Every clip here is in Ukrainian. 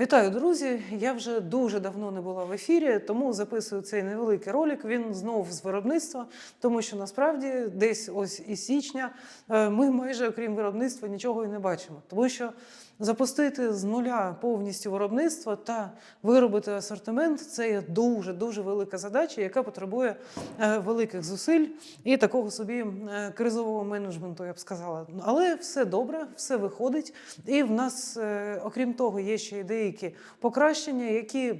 Вітаю, друзі! Я вже дуже давно не була в ефірі, тому записую цей невеликий ролик. Він знов з виробництва, тому що насправді десь ось із січня е, ми майже окрім виробництва нічого і не бачимо. Тому що запустити з нуля повністю виробництво та виробити асортимент це є дуже дуже велика задача, яка потребує е, великих зусиль і такого собі е, кризового менеджменту, я б сказала. Але все добре, все виходить. І в нас, е, окрім того, є ще й деякі покращення, які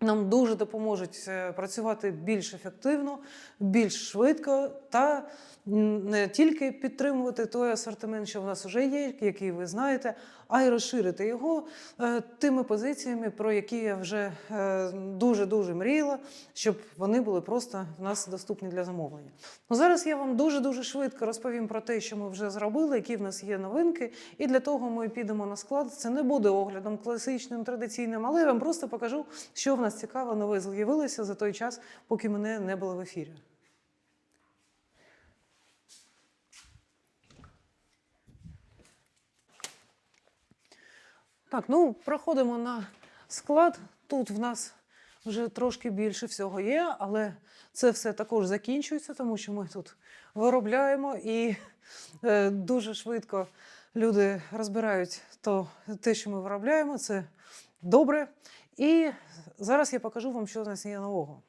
нам дуже допоможуть працювати більш ефективно, більш швидко та не тільки підтримувати той асортимент, що в нас вже є, який ви знаєте, а й розширити його е, тими позиціями, про які я вже дуже дуже мріяла, щоб вони були просто в нас доступні для замовлення. Ну зараз я вам дуже дуже швидко розповім про те, що ми вже зробили, які в нас є новинки. І для того ми підемо на склад. Це не буде оглядом класичним, традиційним, але я вам просто покажу, що в нас цікаво нове з'явилося за той час, поки мене не було в ефірі. Так, ну проходимо на склад. Тут в нас вже трошки більше всього є, але це все також закінчується, тому що ми тут виробляємо і е, дуже швидко люди розбирають то, те, що ми виробляємо. Це добре. І зараз я покажу вам, що в нас є нового.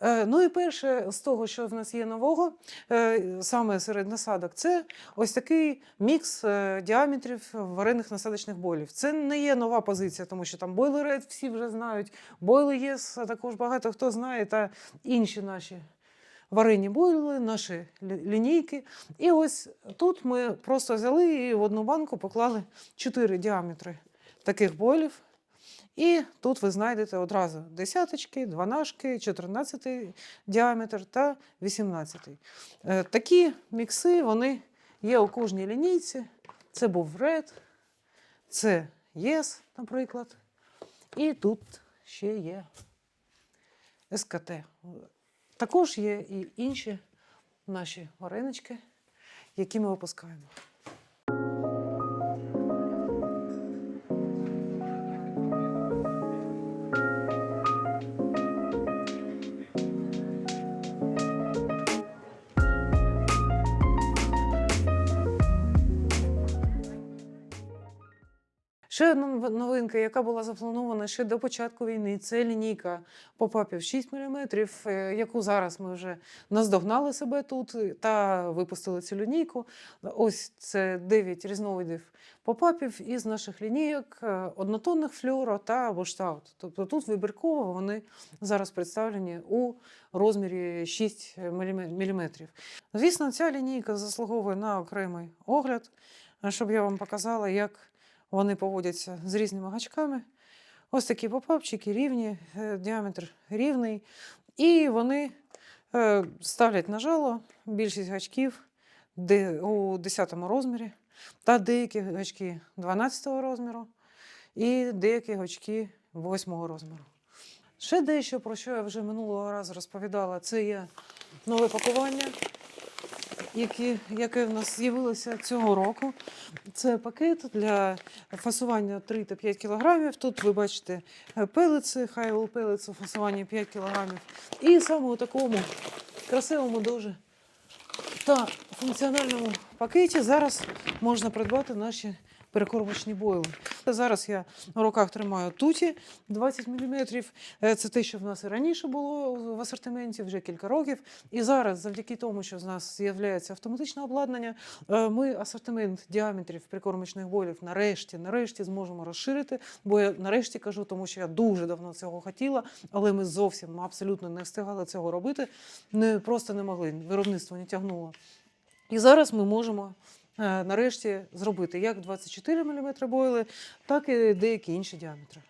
Е, Ну і перше з того, що в нас є нового, е, саме серед насадок, це ось такий мікс е, діаметрів варених насадочних бойлів. Це не є нова позиція, тому що там бойлеред всі вже знають, бойли єс також багато хто знає, та інші наші варені бойли, наші лінійки. І ось тут ми просто взяли і в одну банку поклали чотири діаметри таких бойлів. І тут ви знайдете одразу десяточки, дванашки, 14 діаметр та 18. Е, Такі мікси вони є у кожній лінійці. Це був Red, це Yes, наприклад. І тут ще є СКТ. Також є і інші наші варенички, які ми випускаємо. Новинка, яка була запланована ще до початку війни, це лінійка попапів 6 мм, яку зараз ми вже наздогнали себе тут е, та випустили цю лінійку. Ось це 9 різновидів попапів із наших лінійок, е, однотонних флюоро та буштаут. Тобто тут вибірково вони зараз представлені у розмірі 6 мм. Звісно, ця лінійка заслуговує на окремий огляд, е, щоб я вам показала, як вони поводяться з різними гачками. Ось такі попапчики рівні, е, діаметр рівний. І вони е, ставлять на жало більшість гачків у 10 розмірі, та деякі гачки 12 розміру, і деякі гачки 8 розміру. Ще дещо, про що я вже минулого разу розповідала, це є нове пакування, які, яке в нас з'явилося цього року. Це пакет для фасування 3 та 5 кг. Тут ви бачите е, пелиці, хайвел пелиці у фасуванні 5 кг. І саме у такому красивому дуже та функціональному пакеті зараз можна придбати наші перекормочні бойли. Зараз я в руках тримаю туті 20 мм. Це те, що в нас і раніше було в асортименті вже кілька років. І зараз, завдяки тому, що в нас з'являється автоматичне обладнання, е, ми асортимент діаметрів прикормочних бойлів нарешті, нарешті зможемо розширити. Бо я нарешті кажу, тому що я дуже давно цього хотіла, але ми зовсім абсолютно не встигали цього робити. Не просто не могли. Виробництво не тягнуло. І зараз ми можемо е, нарешті зробити як 24 мм бойли, так і деякі інші діаметри.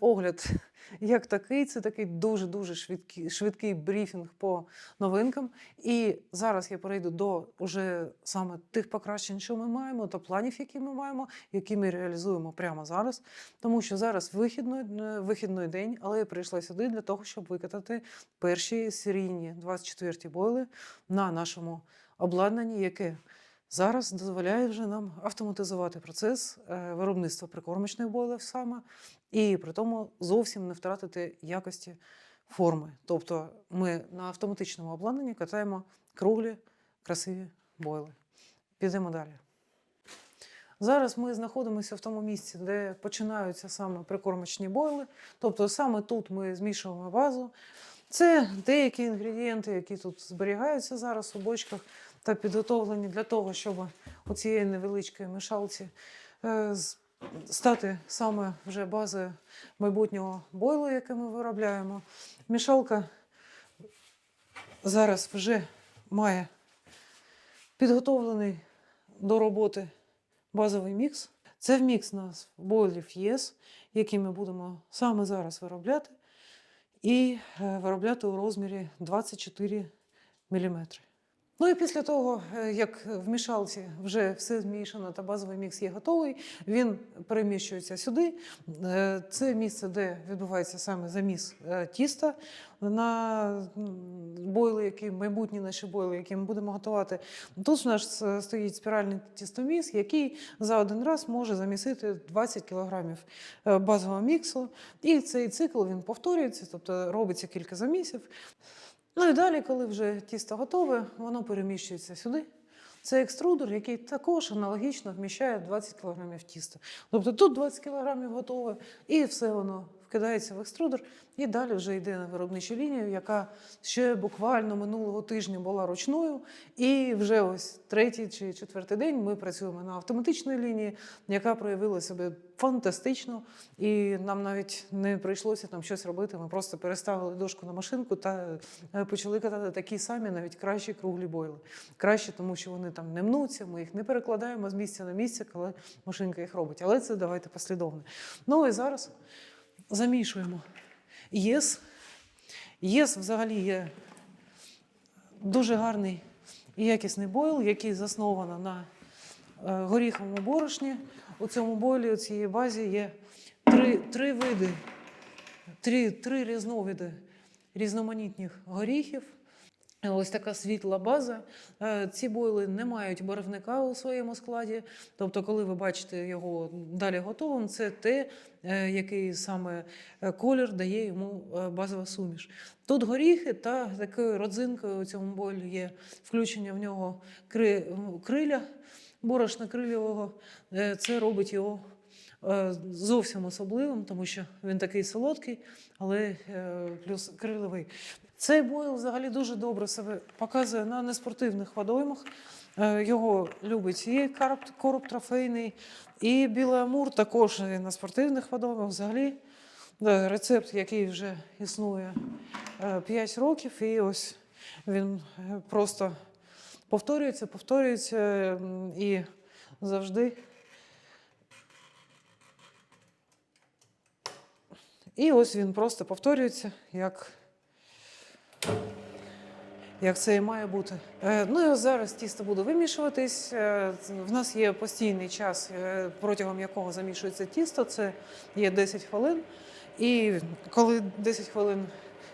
Огляд як такий, це такий дуже-дуже швидкий, швидкий брифінг по новинкам. І зараз я перейду до уже саме тих покращень, що ми маємо, та планів, які ми маємо, які ми реалізуємо прямо зараз. Тому що зараз вихідний, е, вихідний день, але я прийшла сюди для того, щоб викатати перші серійні 24-ті бойли на нашому обладнанні, яке зараз дозволяє вже нам автоматизувати процес е, виробництва прикормочних бойлів саме, і при тому зовсім не втратити якості форми. Тобто ми на автоматичному обладнанні катаємо круглі, красиві бойли. Підемо далі. Зараз ми знаходимося в тому місці, де починаються саме прикормочні бойли. Тобто саме тут ми змішуємо базу. Це деякі інгредієнти, які тут зберігаються зараз у бочках та підготовлені для того, щоб у цієї невеличкої мішалці е, стати саме вже базою майбутнього бойлу, який ми виробляємо. Мішалка зараз вже має підготовлений до роботи базовий мікс. Це в мікс нас бойлів ЄС, який ми будемо саме зараз виробляти, і е, виробляти у розмірі 24 мм. Ну і після того, е, як в мішалці вже все змішано та базовий мікс є готовий, він переміщується сюди. Е, Це місце, де відбувається саме заміс е, тіста на бойли, які майбутні наші бойли, які ми будемо готувати. Тут у нас стоїть спіральний тістоміс, який за один раз може замісити 20 кг базового міксу. І цей цикл він повторюється, тобто робиться кілька замісів. Ну і далі, коли вже тісто готове, воно переміщується сюди. Це екструдер, який також аналогічно вміщає 20 кг тіста. Тобто тут 20 кг готове, і все воно вкидається в екструдер, і далі вже йде на виробничу лінію, яка ще буквально минулого тижня була ручною. І вже ось третій чи четвертий день ми працюємо на автоматичній лінії, яка проявила себе фантастично. І нам навіть не прийшлося там щось робити. Ми просто переставили дошку на машинку та е, почали катати такі самі, навіть кращі круглі бойли. Краще, тому що вони там не мнуться, ми їх не перекладаємо з місця на місце, коли машинка їх робить. Але це давайте послідовно. Ну і зараз замішуємо ЄС. ЄС взагалі є дуже гарний і якісний бойл, який засновано на е, горіховому борошні. У цьому бойлі, у цій базі є три, три види, три, три різновиди різноманітних горіхів. Ось така світла база. Е, Ці бойли не мають барвника у своєму складі. Тобто, коли ви бачите його далі готовим, це те, е, який саме е, колір дає йому базова суміш. Тут горіхи та такою родзинкою у цьому бойлі є включення в нього кри- криля, борошна крильового. Е, Це робить його зовсім особливим, тому що він такий солодкий, але плюс криловий. Цей бойл взагалі дуже добре себе показує на неспортивних водоймах. Е, Його любить і короб, короб трофейний, і білий амур також на спортивних водоймах. Взагалі да, рецепт, який вже існує 5 років, і ось він е, просто повторюється, повторюється і завжди. І ось він просто повторюється, як як це і має бути. Е, ну і зараз тісто буде вимішуватись. Е, В нас є постійний час, е, протягом якого замішується тісто. Це є 10 хвилин. І коли 10 хвилин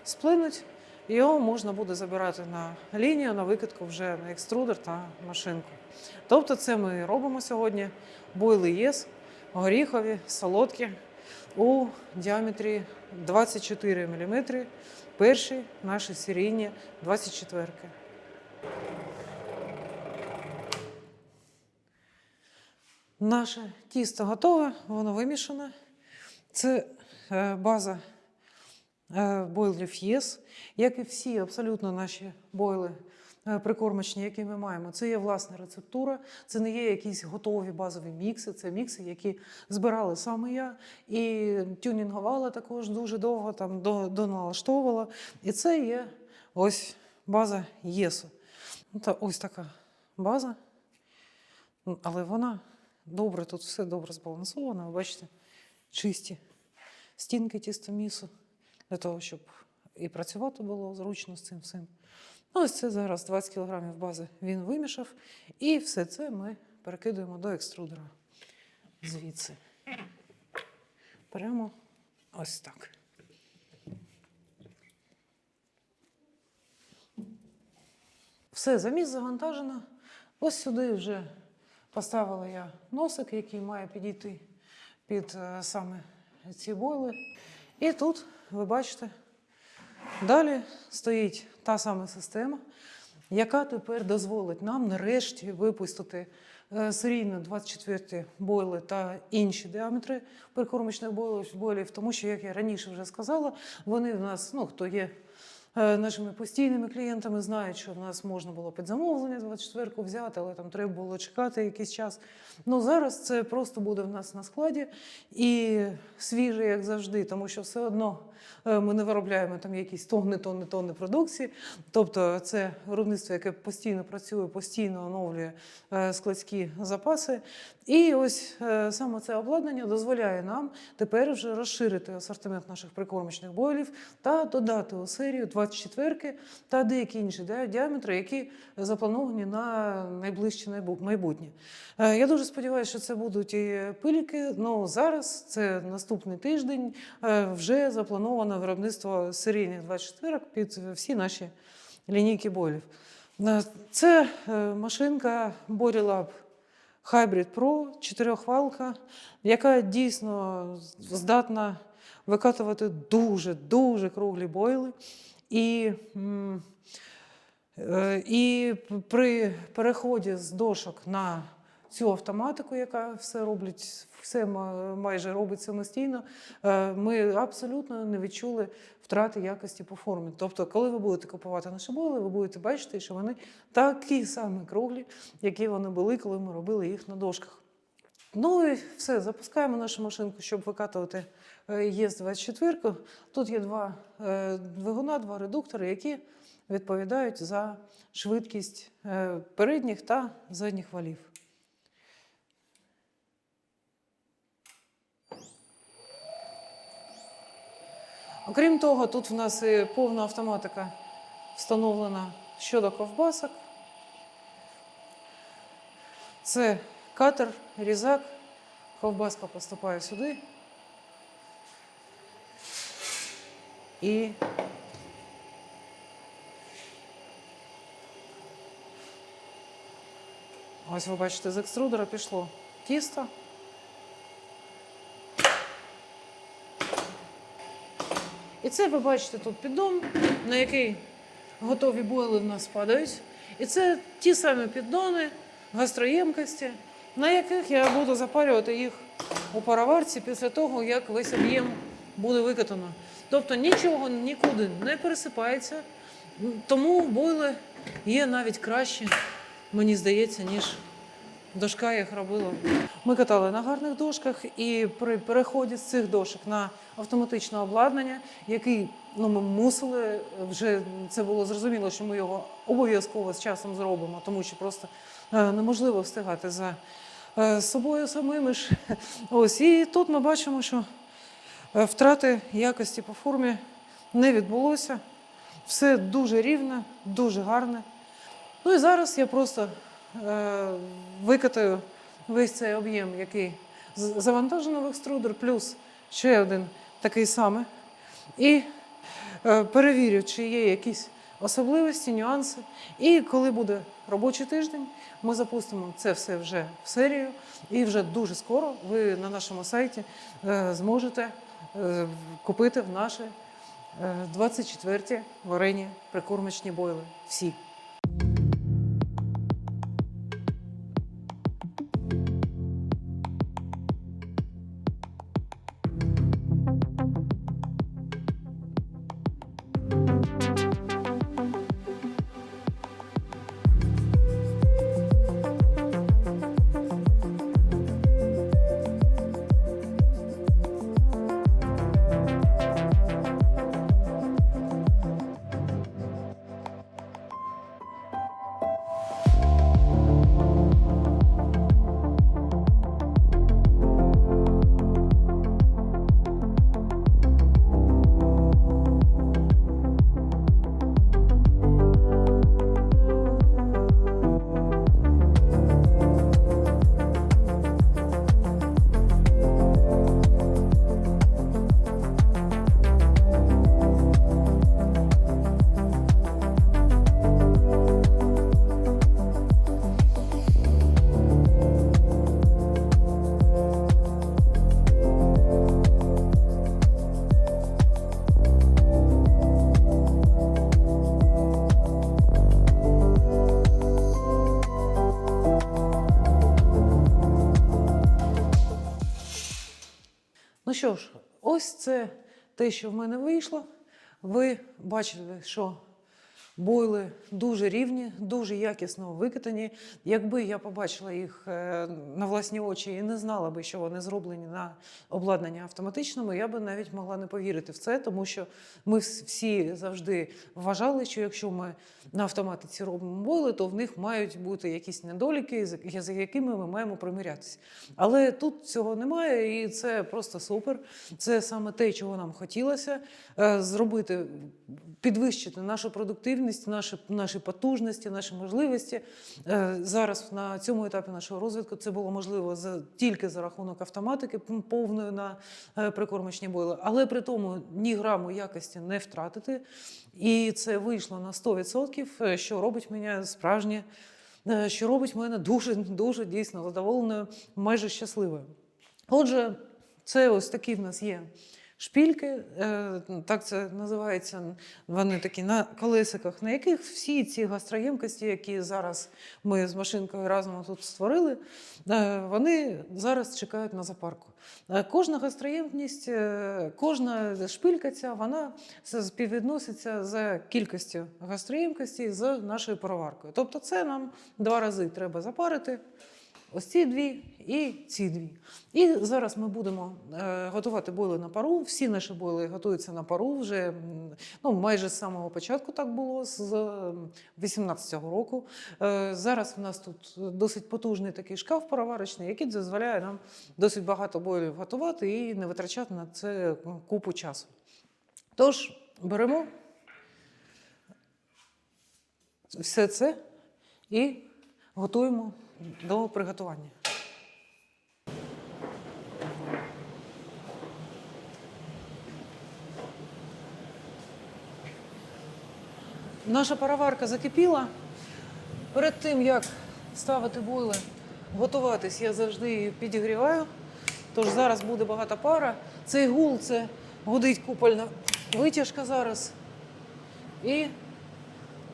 сплинуть, його можна буде забирати на лінію, на викидку вже на екструдер та машинку. Тобто, це ми робимо сьогодні. Бойли єс, горіхові, солодкі у діаметрі 24 мм. Перші наші серійні 24-ки. Наше тісто готове, воно вимішане. Це е, база е, бойлів ЄС, як і всі абсолютно наші бойли прикормочні, які ми маємо. Це є власна рецептура, це не є якісь готові базові мікси, це мікси, які збирали саме я і тюнінгувала також дуже довго, там до, доналаштовувала. І це є ось база ЄСу. Ну, Та ось така база. Ну, Але вона добре, тут все добре збалансовано. Ви бачите, чисті стінки тістомісу, для того, щоб і працювати було зручно з цим всім. Ось це зараз 20 кг бази він вимішав, і все це ми перекидуємо до екструдера звідси. Прямо ось так. Все, заміс завантажено. Ось сюди вже поставила я носик, який має підійти під е, саме ці бойли. І тут, ви бачите, далі стоїть та сама система, яка тепер дозволить нам нарешті випустити е, серійно 24 бойли та інші діаметри прикормочних бойлів, тому що, як я раніше вже сказала, вони в нас, ну хто є е, нашими постійними клієнтами, знають, що в нас можна було під замовлення 24-ку взяти, але там треба було чекати якийсь час. Ну зараз це просто буде в нас на складі і свіже, як завжди, тому що все одно ми не виробляємо там якісь тонни, тонни, тонни продукції. Тобто це виробництво, яке постійно працює, постійно оновлює е, складські запаси. І ось е, саме це обладнання дозволяє нам тепер вже розширити асортимент наших прикормочних бойлів та додати у серію 24 та деякі інші діаметри, які заплановані на найближче майбутнє. Е, Я дуже сподіваюся, що це будуть і пильки. Ну зараз це наступний тиждень. е, Вже заплановано виробництво серійних 24 під всі наші лінійки бойлів. Е, Це е, машинка Bodylab Hybrid Pro, чотирьохвалка, яка дійсно здатна викатувати дуже дуже круглі бойли. І, е, і при переході з дошок на цю автоматику, яка все робить, все майже робить самостійно, е, ми абсолютно не відчули втрати якості по формі. Тобто, коли ви будете купувати наші бойли, ви будете бачити, що вони такі самі круглі, які вони були, коли ми робили їх на дошках. Ну і все, запускаємо нашу машинку, щоб викатувати ЄС-24. Тут є два е, двигуна, два редуктори, які відповідають за швидкість е, передніх та задніх валів. Окрім того, тут в нас і повна автоматика встановлена щодо ковбасок. Це катер, різак. Ковбаска поступає сюди. І ось ви бачите, з екструдера пішло тісто. І це ви бачите тут піддон, на який готові бойли в нас падають. І це ті самі піддони, гастроємкості, на яких я буду запарювати їх у пароварці після того, як весь об'єм буде викатано. Тобто нічого нікуди не пересипається, тому бойли є навіть кращі, мені здається, ніж дошка їх робила. Ми катали на гарних дошках, і при переході з цих дошок на автоматичне обладнання, який ну, ми мусили вже це було зрозуміло, що ми його обов'язково з часом зробимо, тому що просто е, неможливо встигати за е, собою самими ж. Ось і тут ми бачимо, що е, втрати якості по формі не відбулося. Все дуже рівне, дуже гарне. Ну і зараз я просто викатаю весь цей об'єм, який завантажено в екструдер, плюс ще один такий самий. І е, перевірю, чи є якісь особливості, нюанси. І коли буде робочий тиждень, ми запустимо це все вже в серію. І вже дуже скоро ви на нашому сайті е, зможете е, купити в наші е, 24 варені прикормочні бойли. Всі. Ну що ж, ось це те, що в мене вийшло. Ви бачите, що бойли дуже рівні, дуже якісно викатані. Якби я побачила їх е, на власні очі і не знала би, що вони зроблені на обладнанні автоматичному, я би навіть могла не повірити в це, тому що ми всі завжди вважали, що якщо ми на автоматиці робимо бойли, то в них мають бути якісь недоліки, з якими ми маємо примирятися. Але тут цього немає, і це просто супер. Це саме те, чого нам хотілося е, зробити, підвищити нашу продуктивність, наші, наші потужності, наші можливості. Е, Зараз на цьому етапі нашого розвитку це було можливо за, тільки за рахунок автоматики повної на е, прикормочні бойли, але при тому ні граму якості не втратити. І це вийшло на 100%, е, що робить мене справжнє, що робить мене дуже дуже дійсно задоволеною, майже щасливою. Отже, це ось такі в нас є шпільки, е, так це називається. Вони такі на колесиках, на яких всі ці гастроємкості, які зараз ми з машинкою разом тут створили, е, вони зараз чекають на запарку. Е, Кожна гастроємність, е, кожна шпилька ця, вона співвідноситься за кількістю гастроємкості з нашою пароваркою. Тобто це нам два рази треба запарити. Ось ці дві і ці дві. І зараз ми будемо е, готувати бойли на пару. Всі наші бойли готуються на пару вже ну, майже з самого початку так було, з 18-го року. Е, зараз в нас тут досить потужний такий шкаф пароварочний, який дозволяє нам досить багато бойлів готувати і не витрачати на це купу часу. Тож беремо все це і готуємо до приготування. Наша пароварка закипіла. Перед тим, як ставити бойли, готуватись, я завжди її підігріваю. Тож зараз буде багата пара. Цей гул це гудить купольна витяжка зараз. І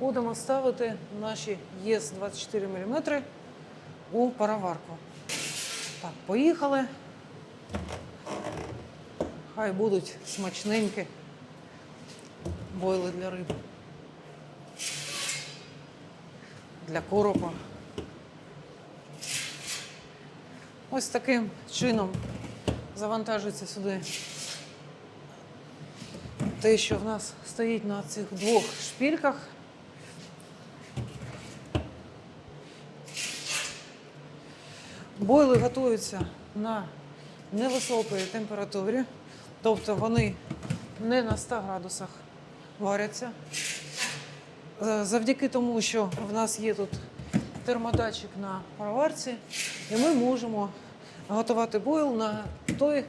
будемо ставити наші ЄС 24 мм у пароварку. Так, поїхали. Хай будуть смачненькі бойли для риби. Для коропа. Ось таким чином завантажується сюди те, що в нас стоїть на цих двох шпільках. Бойли готуються на невисокій температурі, тобто вони не на 100 градусах варяться. Е, Завдяки тому, що в нас є тут термодатчик на пароварці, і ми можемо готувати бойл на той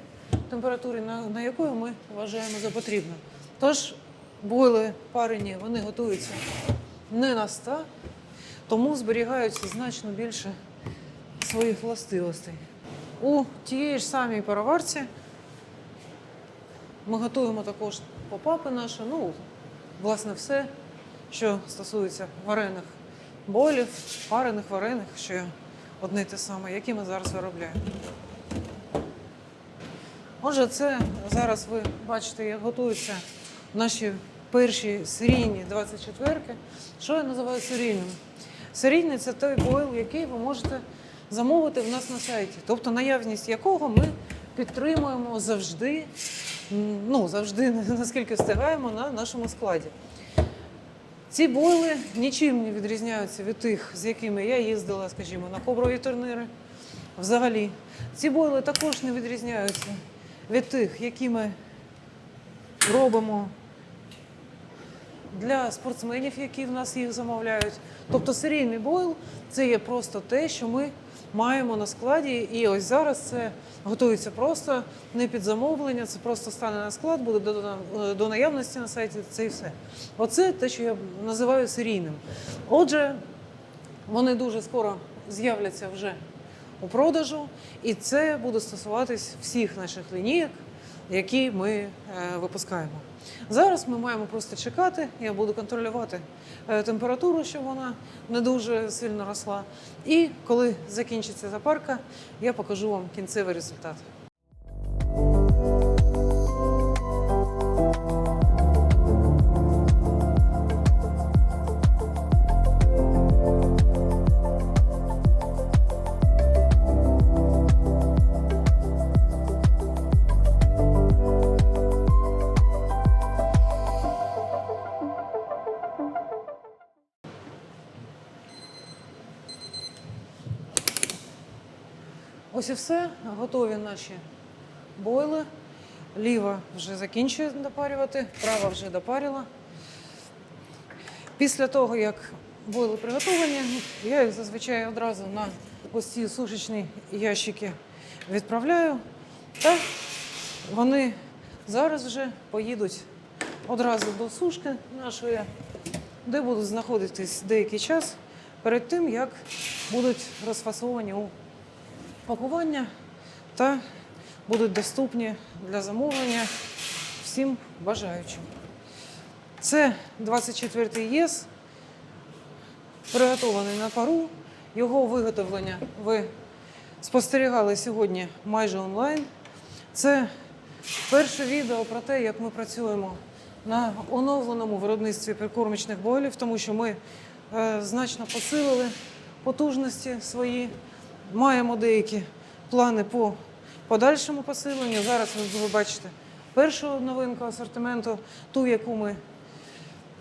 температурі, на, якої ми вважаємо за потрібне. Тож бойли парені вони готуються не на 100, тому зберігаються значно більше своїх властивостей. У тієї ж самій пароварці ми готуємо також попапи наші, ну, власне, все, що стосується варених бойлів, парених варених, що одне й те саме, які ми зараз виробляємо. Отже, це зараз ви бачите, як готуються наші перші серійні 24-ки. Що я називаю серійним? Серійний це той бойл, який ви можете замовити в нас на сайті, тобто наявність якого ми підтримуємо завжди, ну завжди наскільки встигаємо на нашому складі. Ці бойли нічим не відрізняються від тих, з якими я їздила, скажімо, на коброві турніри. Взагалі, ці бойли також не відрізняються від тих, які ми робимо для спортсменів, які в нас їх замовляють. Тобто серійний бойл це є просто те, що ми маємо на складі. І ось зараз це готується просто не під замовлення, це просто стане на склад, буде додано до наявності на сайті. Це і все. Оце те, що я називаю серійним. Отже, вони дуже скоро з'являться вже у продажу, і це буде стосуватись всіх наших лінійок, які ми е, випускаємо. Зараз ми маємо просто чекати. Я буду контролювати е, температуру, щоб вона не дуже сильно росла. І коли закінчиться запарка, я покажу вам кінцевий результат. Ось і все. Готові наші бойли. Ліва вже закінчує допарювати, права вже допарила. Після того, як бойли приготовані, я їх зазвичай одразу на ось ці сушечні ящики відправляю. Та вони зараз вже поїдуть одразу до сушки нашої, де будуть знаходитись деякий час перед тим, як будуть розфасовані у пакування та будуть доступні для замовлення всім бажаючим. Це 24-й ЄС, приготований на пару. Його виготовлення ви спостерігали сьогодні майже онлайн. Це перше відео про те, як ми працюємо на оновленому виробництві прикормочних бойлів, тому що ми е, значно посилили потужності свої, маємо деякі плани по подальшому посиленню. Зараз ви, бачите першу новинку асортименту, ту, яку ми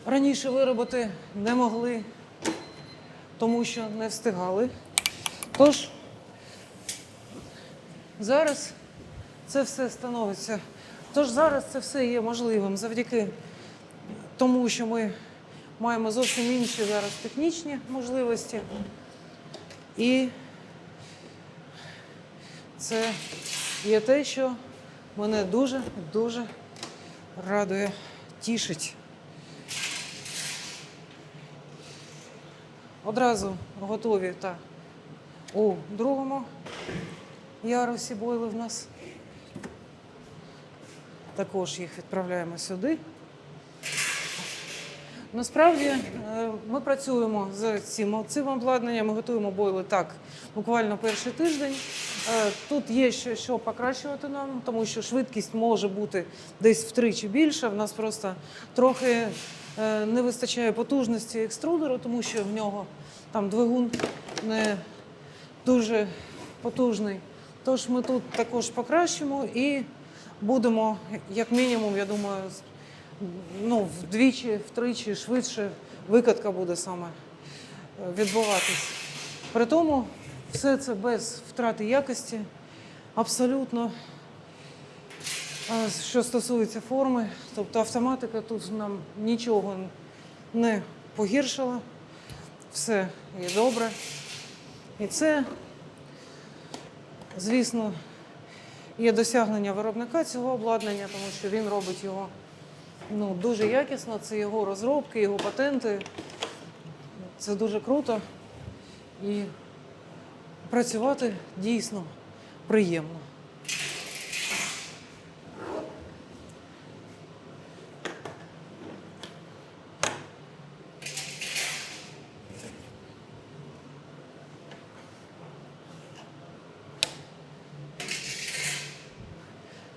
раніше виробити не могли, тому що не встигали. Тож зараз це все становиться. Тож зараз це все є можливим завдяки тому, що ми маємо зовсім інші зараз технічні можливості. І це є те, що мене дуже дуже радує, тішить. Одразу готові та у другому ярусі бойли в нас. Також їх відправляємо сюди. Насправді е, ми працюємо з цим, цим обладнанням, ми готуємо бойли так буквально перший тиждень. Е, Тут є ще що покращувати нам, тому що швидкість може бути десь втричі більша. В нас просто трохи е, не вистачає потужності екструдеру, тому що в нього там двигун не дуже потужний. Тож ми тут також покращимо і будемо, як мінімум, я думаю, ну, вдвічі, втричі швидше викатка буде саме е, відбуватись. При тому все це без втрати якості, абсолютно. Що стосується форми, тобто автоматика тут нам нічого не погіршила, все є добре. І це, звісно, є досягнення виробника цього обладнання, тому що він робить його ну, дуже якісно. Це його розробки, його патенти. Це дуже круто. І працювати дійсно приємно.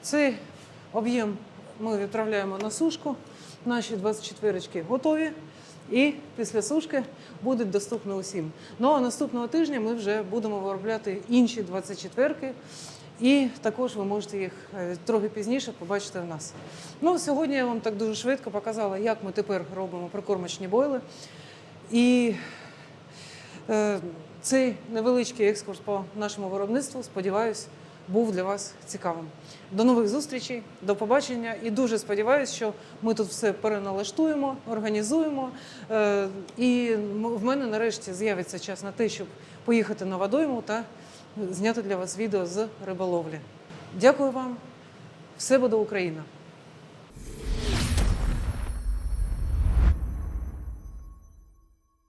Цей об'єм ми відправляємо на сушку. Наші 24 готові. І після сушки будуть доступні усім. Ну а наступного тижня ми вже будемо виробляти інші 24-ки. І також ви можете їх е, трохи пізніше побачити в нас. Ну, сьогодні я вам так дуже швидко показала, як ми тепер робимо прикормочні бойли. І Е, Цей невеличкий екскурс по нашому виробництву, сподіваюсь, був для вас цікавим. До нових зустрічей, до побачення і дуже сподіваюся, що ми тут все переналаштуємо, організуємо. Е, І в мене нарешті з'явиться час на те, щоб поїхати на водойму та зняти для вас відео з риболовлі. Дякую вам. Все буде Україна!